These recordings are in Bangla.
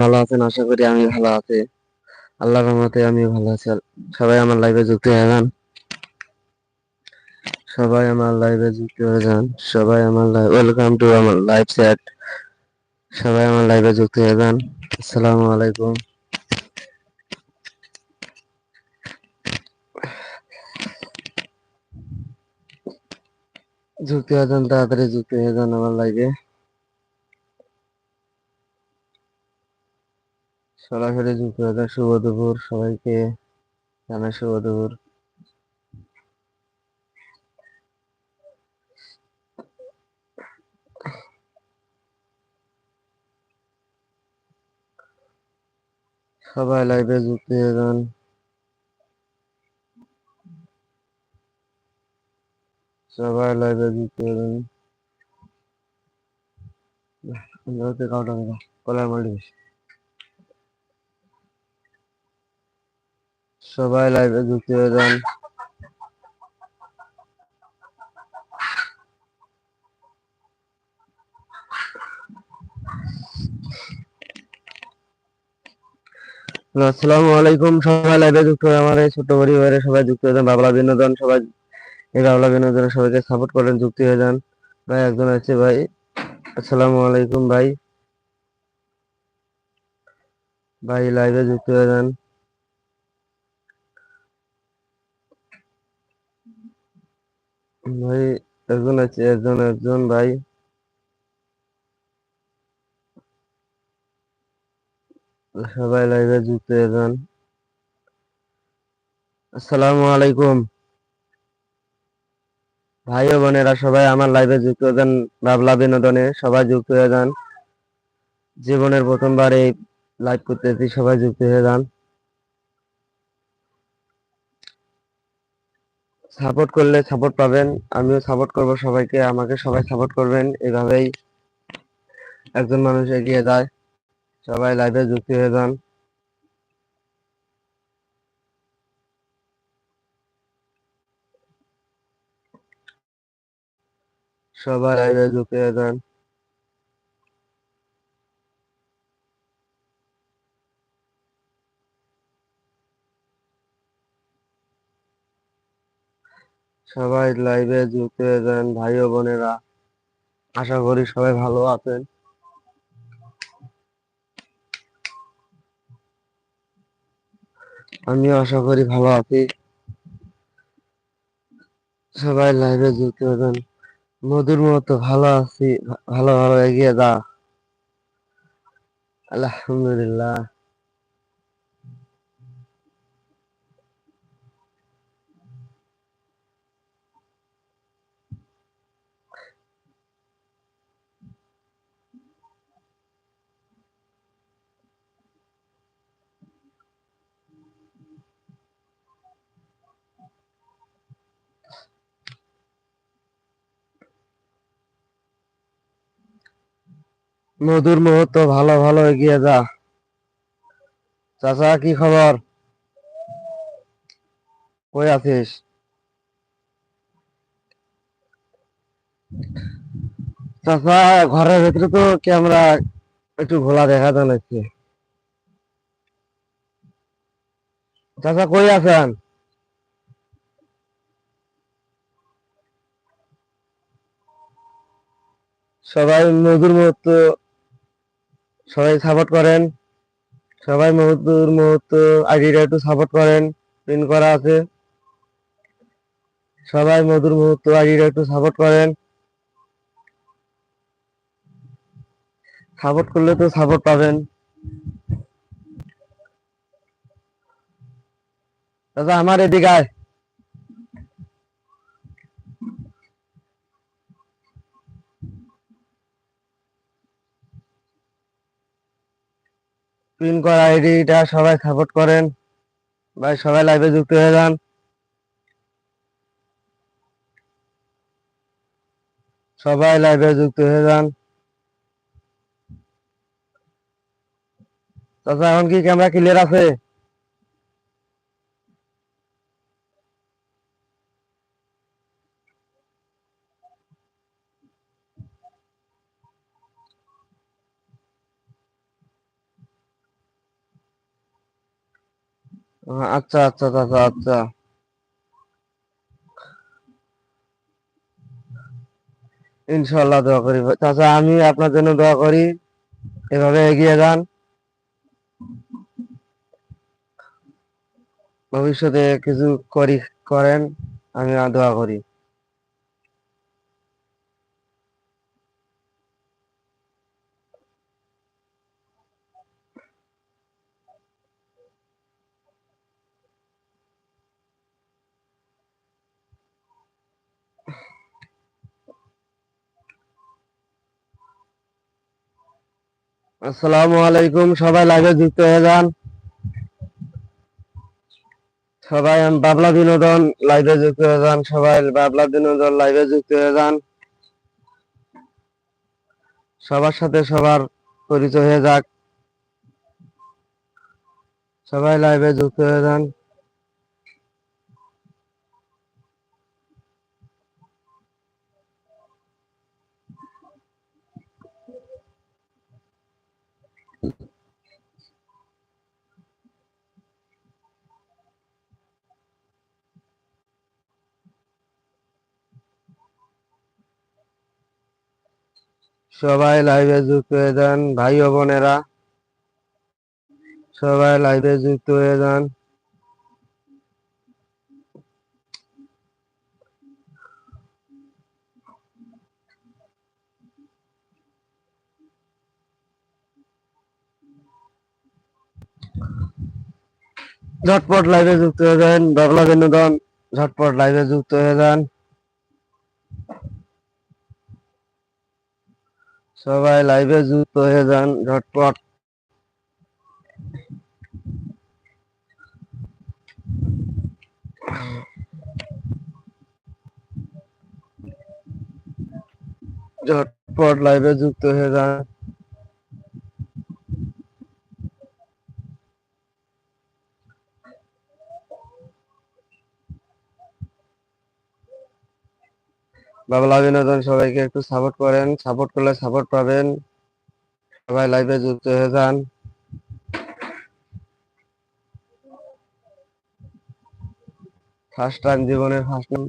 ভালো আছেন? আশা করি আমি ভালো আছি। আল্লাহর রহমতে আমি ভালো আছি। সবাই আমার লাইভে যুক্ত হয়ে যান। সবাই আমার লাইভে যুক্ত হয়ে যান। সবাই আমার লাইভ ওয়েলকাম টু আমার লাইভ চ্যাট সবাই আমার লাইভে যুক্ত হয়ে যান। আসসালামু আলাইকুম। যুক্ত হয়ে যান, তাড়াতাড়ি যুক্ত হয়ে যান আমার লাইভে সরাসরি যুক্ত যান শুভ দুপুর সবাইকে। জানাই শুভ দুপুর। সবাই লাইভে যুক্ত হয়ে যান সবাই লাইভে যুক্ত হয়ে যান কলার মাল্টি সবাই লাইভে যুক্ত হয়ে যান। আসসালামু আলাইকুম। সবাই লাইভে যুক্ত হয়ে আমার এই ছোট্ট পরিবারে সবাই যুক্ত হয়ে যান। বাবলা বিনোদন, সবাই এই বাবলা বিনোদন সবাইকে সাপোর্ট করেন, যুক্ত হয়ে যান। ভাই, একজন আছে ভাই। আসসালামু আলাইকুম ভাই। ভাই লাইভে যুক্ত হয়ে যান। ভাই একজন আছে একজন একজন ভাই। সবাই লাইভে যুক্ত যান আসসালামু আলাইকুম। ভাই ও বোনেরা, সবাই আমার লাইভে যুক্ত হয়ে যান বাবলা বিনোদনে, সবাই যুক্ত হয়ে যান। জীবনের প্রথমবার এই লাইভ করতেছি, সবাই যুক্ত হয়ে যান। সাপোর্ট করলে সাপোর্ট পাবেন। আমিও সাপোর্ট করব সবাইকে। আমাকে সবাই সাপোর্ট করবেন। এভাবেই একজন মানুষ এগিয়ে যায়। সবাই লাইভে যুক্ত হয়ে যান। সবাই লাইভে যুক্ত হয়ে যান। সবাই লাইভে যুক্ত হয়ে ভাই ও বোনেরা। আশা করি সবাই ভালো আছেন। আমিও আশা করি ভালো আছি। সবাই লাইভে যুক্ত হয়ে যান। মধুর মতো ভালো আছি ভালো ভালো এগিয়ে যা। আলহামদুলিল্লাহ। মধুর মুহূর্ত ভালো ভালো এগিয়ে যা। চাচা, কি খবর? কই আছিস? চাচা, ঘরের ভেতরে তো ক্যামেরা একটু ঘোলা দেখা যাচ্ছে চাচা, কই আছেন? সবাই মধুর মুহূর্ত সবাই সাপোর্ট করেন। সবাই মুহূর্তর মুহূর্ত আইডিটা একটু সাপোর্ট করেন পিন করা আছে। সবাই মধুর মুহূর্ত আইডিটা একটু সাপোর্ট করেন। সাপোর্ট করলে তো সাপোর্ট পাবেন। দাদা, আমার এদিকে আয়। পিন করা আইডিটা সবাই সাপোর্ট করেন। ভাই, সবাই লাইভে যুক্ত হয়ে যান। সবাই লাইভে যুক্ত হয়ে যান। চাচা, এখন কি ক্যামেরা ক্লিয়ার আছে? আচ্ছা আচ্ছা দাদা আচ্ছা ইনশাল্লাহ দোয়া করি। চাচা, আমি আপনার জন্য দোয়া করি। এভাবে এগিয়ে যান। ভবিষ্যতে কিছু করি, করেন, আমি দোয়া করি। আসসালামু আলাইকুম, সবাই লাইভে যুক্ত হয়ে যান। সবাই বাবলা বিনোদন লাইভে যুক্ত হয়ে যান। সবাই বাবলা বিনোদন লাইভে যুক্ত হয়ে যান। সবার সাথে সবার পরিচয় হয়ে যাক। সবাই লাইভে যুক্ত হয়ে যান। সবাই লাইভে যুক্ত হয়ে যান, ভাই ও বোনেরা। সবাই লাইভে যুক্ত হয়ে যান। ঝটপট লাইভে যুক্ত হয়ে যান, বাবলা বিনোদন। ঝটপট লাইভে যুক্ত হয়ে যান। সবাই লাইভে যুক্ত হয়ে যান ঝটপট। ঝটপট লাইভে যুক্ত হয়ে যান। বাবলা বিনোদন সবাইকে একটু সাপোর্ট করেন। সাপোর্ট করলে সাপোর্ট পাবেন। সবাই লাইভে যুক্ত হয়ে যান। ফার্স্ট টাইম জীবনের ফার্স্ট টাইম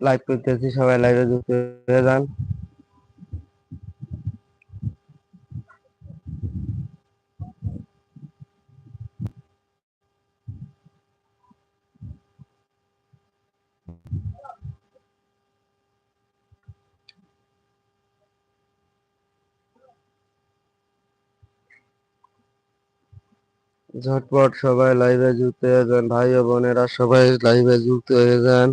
লাইভ করতেছি, সবাই লাইভে যুক্ত হয়ে যান। ঝটপট সবাই লাইভে যুক্ত হয়ে যান। ভাই ও বোনেরা সবাই লাইভে যুক্ত হয়ে যান।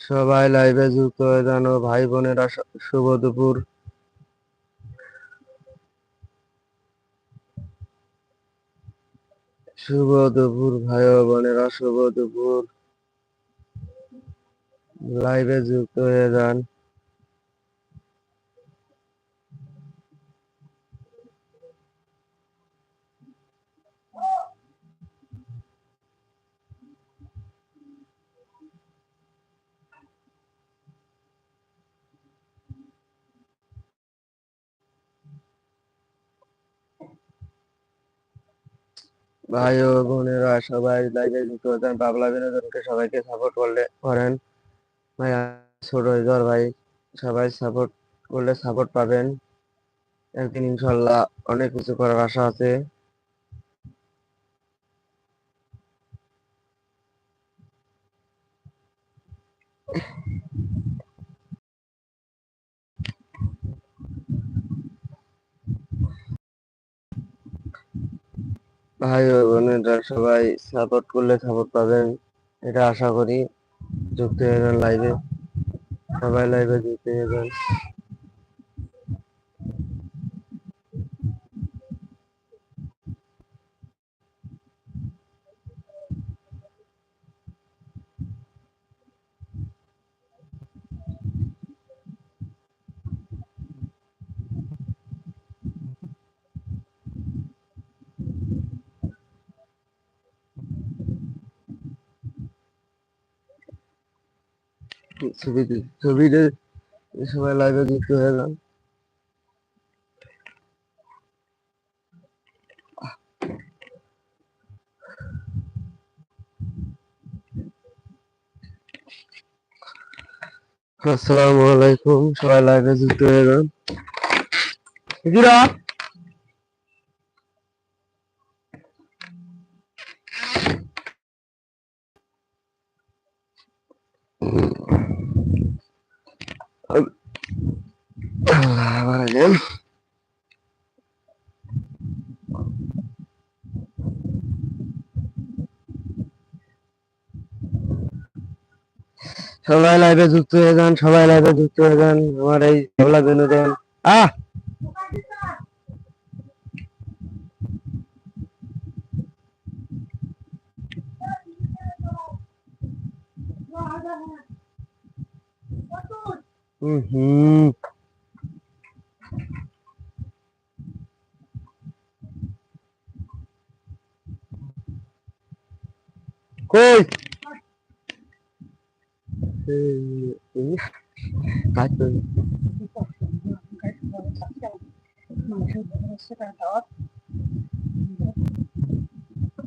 সবাই লাইভে যুক্ত হয়ে যান ও ভাই বোনেরা শুভ দুপুর। শুভ দুপুর ভাই বোনেরা শুভ দুপুর। লাইভে যুক্ত হয়ে যান। ভাই ও বোনেরা সবাই লাইভে যুক্ত যান বাবলা বিনোদনকে সবাইকে সাপোর্ট করলে করেন। ভাই, ছোট ভাই, সবাই সাপোর্ট করলে সাপোর্ট পাবেন। একদিন ইনশাল্লাহ অনেক কিছু করার আশা আছে। ভাই বোনেরা সবাই সাপোর্ট করলে সাপোর্ট পাবেন, এটা আশা করি। যুক্ত হয়ে যান লাইভে সবাই লাইভে যুক্ত হয়ে যান। ছবিতে সবাই লাইভে যুক্ত হয়ে যান আসসালামু আলাইকুম সবাই লাইভে যুক্ত হয়ে যান কিরা আবার আছেন সবাই লাইভে যুক্ত হয়ে যান, সবাই লাইভে যুক্ত হয়ে যান, আমার এই খেলা বিনোদন আহ! হুম হুম কই এই, কাজ করি।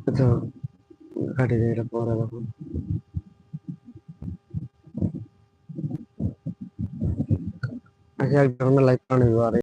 আচ্ছা কাটে যায় এটা পরে দেখুন আচ্ছা এক ঘণ্টা লাইভ পানি আর